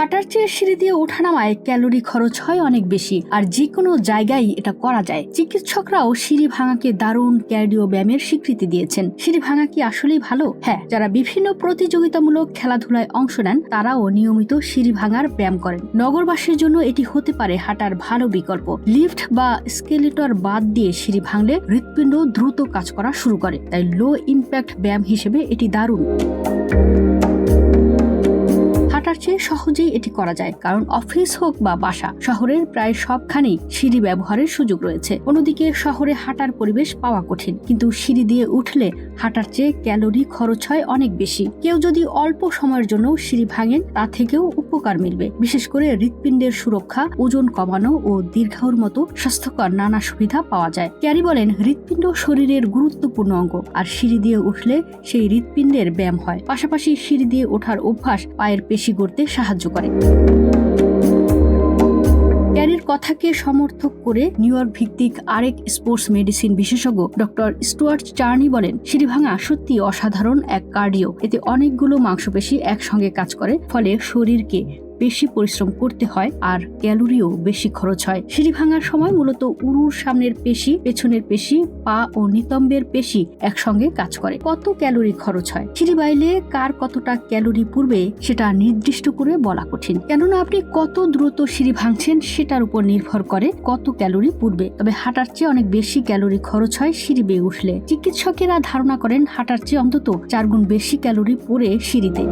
হাঁটার চেয়ে সিঁড়ি দিয়ে ওঠানামায় ক্যালোরি খরচ হয় অনেক বেশি, আর যে কোনো জায়গায় এটা করা যায়। চিকিৎসকরাও সিঁড়ি ভাঙাকে দারুণ ক্যার্ডিও ব্যায়ামের স্বীকৃতি দিয়েছেন। সিঁড়ি ভাঙা কি আসলেই ভালো? হ্যাঁ যারা বিভিন্ন প্রতিযোগিতামূলক খেলাধুলায় অংশ নেন, তারাও নিয়মিত সিঁড়ি ভাঙার ব্যায়াম করেন। নগরবাসীর জন্য এটি হতে পারে হাঁটার ভালো বিকল্প। লিফট বা স্কেলেটর বাদ দিয়ে সিঁড়ি ভাঙলে হৃৎপিণ্ড দ্রুত কাজ করা শুরু করে, তাই লো ইম্প্যাক্ট ব্যায়াম হিসেবে এটি দারুণ। হাঁটার চেয়ে সহজেই এটি করা যায়, কারণ অফিস হোক বা বাসা, শহরের প্রায় সবখানেই সিঁড়ি ব্যবহারের সুযোগ রয়েছে। অন্যদিকে শহরে হাঁটার পরিবেশ পাওয়া কঠিন, কিন্তু সিঁড়ি দিয়ে উঠলে হাঁটার চেয়ে ক্যালোরি খরচ হয় অনেক বেশি। কেউ যদি অল্প সময়ের জন্য সিঁড়ি ভাঙেন, তা থেকেও উপকার মিলবে। বিশেষ করে হৃৎপিণ্ডের সুরক্ষা, ওজন কমানো ও দীর্ঘায়ুর মতো স্বাস্থ্যকর নানা সুবিধা পাওয়া যায়। ক্যারি বলেন, হৃৎপিণ্ড শরীরের গুরুত্বপূর্ণ অঙ্গ, আর সিঁড়ি দিয়ে উঠলে সেই হৃৎপিণ্ডের ব্যায়াম হয়। পাশাপাশি সিঁড়ি দিয়ে ওঠার অভ্যাস পায়ের পেশি গড়তে সাহায্য করে। ক্যারির কথাকে সমর্থক করে নিউ ইয়র্ক ভিত্তিক আরেক স্পোর্টস মেডিসিন বিশেষজ্ঞ ডক্টর স্টুয়ার্ট চার্নি বলেন সিঁড়িভাঙা সত্যি অসাধারণ এক কার্ডিও। এতে অনেকগুলো মাংসপেশি একসঙ্গে কাজ করে, ফলে শরীরকে বেশি পরিশ্রম করতে হয় আর ক্যালোরিও বেশি খরচ হয়। সিঁড়ি ভাঙার সময় মূলত উরুর সামনের পেশি, পেছনের পেশি, পা ও নিতম্বের পেশি একসঙ্গে কাজ করে। কত ক্যালোরি খরচ হয়? সিঁড়ি বাইলে কার কতটা ক্যালোরি পূর্বে সেটা নির্দিষ্ট করে বলা কঠিন। কেননা আপনি কত দ্রুত সিঁড়ি ভাঙছেন সেটার উপর নির্ভর করে কত ক্যালোরি পূর্বে তবে হাঁটার চেয়ে অনেক বেশি ক্যালোরি খরচ হয় সিঁড়ি বেয়ে উঠলে। চিকিৎসকেরা ধারণা করেন হাঁটার চেয়ে অন্তত চার গুণ বেশি ক্যালোরি পড়ে সিঁড়িতে।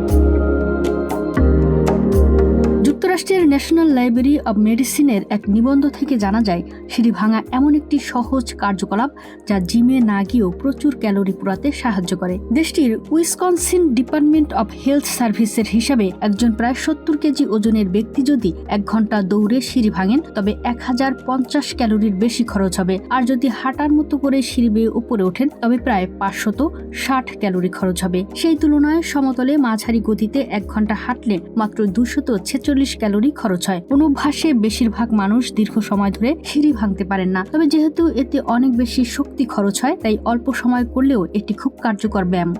যুক্তরাষ্ট্রের ন্যাশনাল লাইব্রেরি অব মেডিসিনের এক নিবন্ধ থেকে জানা যায় সিঁড়ি ভাঙা এমন একটি সহজ কার্যকলাপ যা জিমে না গিয়েও প্রচুর ক্যালোরি পোড়াতে সাহায্য করে। দেশটির উইসকনসিন ডিপার্টমেন্ট অব হেলথ সার্ভিসের হিসাবে একজন প্রায় সত্তর কেজি ওজনের ব্যক্তি যদি এক ঘণ্টা দৌড়ে সিঁড়ি ভাঙেন, তবে এক হাজার পঞ্চাশ ক্যালোরির বেশি খরচ হবে। আর যদি হাঁটার মতো করে সিঁড়ি বেয়ে উপরে ওঠেন, তবে প্রায় পাঁচশত ষাট ক্যালোরি খরচ হবে। সেই তুলনায় সমতলে মাঝারি গতিতে এক ঘণ্টা হাঁটলে মাত্র দুশত ছেচল্লিশ ক্যালোরি খরচ হয়। অনুভ্যাসে বেশিরভাগ মানুষ দীর্ঘ সময় ধরে সিঁড়ি ভাঙতে পারেন না। তবে যেহেতু এতে অনেক বেশি শক্তি খরচ হয়, তাই অল্প সময় করলেও এটি খুব কার্যকর ব্যায়াম।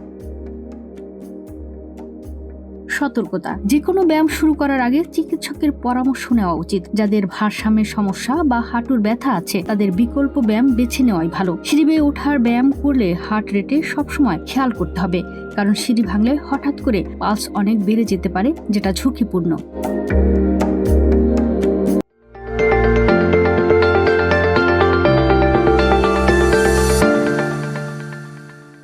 সতর্কতা। যে কোনো ব্যায়াম শুরু করার আগে চিকিৎসকের পরামর্শ নেওয়া উচিত। যাদের ভারসাম্যের সমস্যা বা হাঁটুর ব্যথা আছে, তাদের বিকল্প ব্যায়াম বেছে নেওয়াই ভালো। সিঁড়ি বেয়ে ওঠার ব্যায়াম করলে হার্ট রেটে সবসময় খেয়াল করতে হবে, কারণ সিঁড়ি ভাঙলে হঠাৎ করে পালস অনেক বেড়ে যেতে পারে, যেটা ঝুঁকিপূর্ণ।